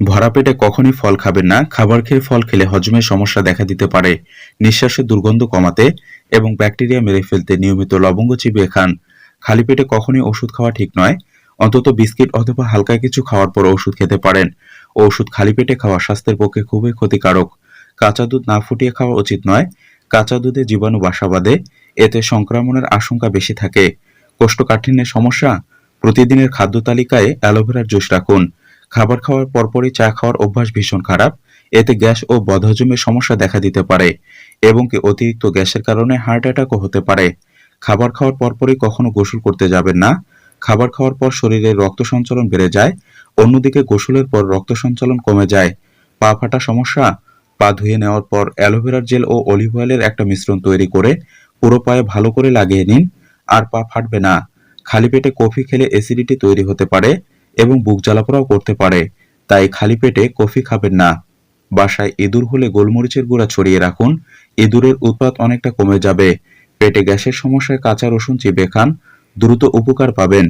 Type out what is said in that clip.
ভরা পেটে কখনই ফল খাবেন না, খাবার খেয়ে ফল খেলে হজমের সমস্যা দেখা দিতে পারে। নিঃশ্বাসের দুর্গন্ধ কমাতে এবং ব্যাকটেরিয়া মেরে ফেলতে নিয়মিত লবঙ্গ চিবিয়ে খান। খালি পেটে কখনই ওষুধ খাওয়া ঠিক নয়, অন্তত বিস্কিট অথবা হালকা কিছু খাওয়ার পর ওষুধ খেতে পারেন। ওষুধ খালি পেটে খাওয়া স্বাস্থ্যের পক্ষে খুবই ক্ষতিকারক। কাঁচা দুধ না ফুটিয়ে খাওয়া উচিত নয়, কাঁচা দুধে জীবাণু বাসা বাঁধে, এতে সংক্রমণের আশঙ্কা বেশি থাকে। কোষ্ঠকাঠিন্যের সমস্যা? প্রতিদিনের খাদ্য তালিকায় অ্যালোভেরার জুস রাখুন। খাবার খাওয়ার পরপরই চা খাওয়ার অভ্যাস ভীষণ খারাপ। এতে গ্যাস ও বদহজমের সমস্যা দেখা দিতে পারে এবং কি অতিরিক্ত গ্যাসের কারণে হার্ট অ্যাটাকও হতে পারে। খাবার খাওয়ার পরপরই কখনো গোসল করতে যাবেন না। খাবার খাওয়ার পর শরীরে রক্ত সঞ্চালন বেড়ে যায়, অন্যদিকে গোসলের পর রক্ত সঞ্চালন কমে যায়। পা ফাটা সমস্যা, পা ধুয়ে নেওয়ার পর অ্যালোভেরার জেল ও অলিভ অয়েলের একটা মিশ্রণ তৈরি করে পুরো পায়ে ভালো করে লাগিয়ে নিন, আর পা ফাটবে না। খালি পেটে কফি খেলে অ্যাসিডিটি তৈরি হতে পারে। এবং বুক জ্বালাপোড়াও করতে পারে। তাই খালি পেটে কফি খাবেন না। বাসায় ইঁদুর হলে গোলমরিচের গুঁড়া ছড়িয়ে রাখুন। ইঁদুরের উৎপাত অনেকটা কমে যাবে। পেটে গ্যাসের সমস্যায় কাঁচা রসুন চিবে খান। দ্রুত উপকার পাবেন।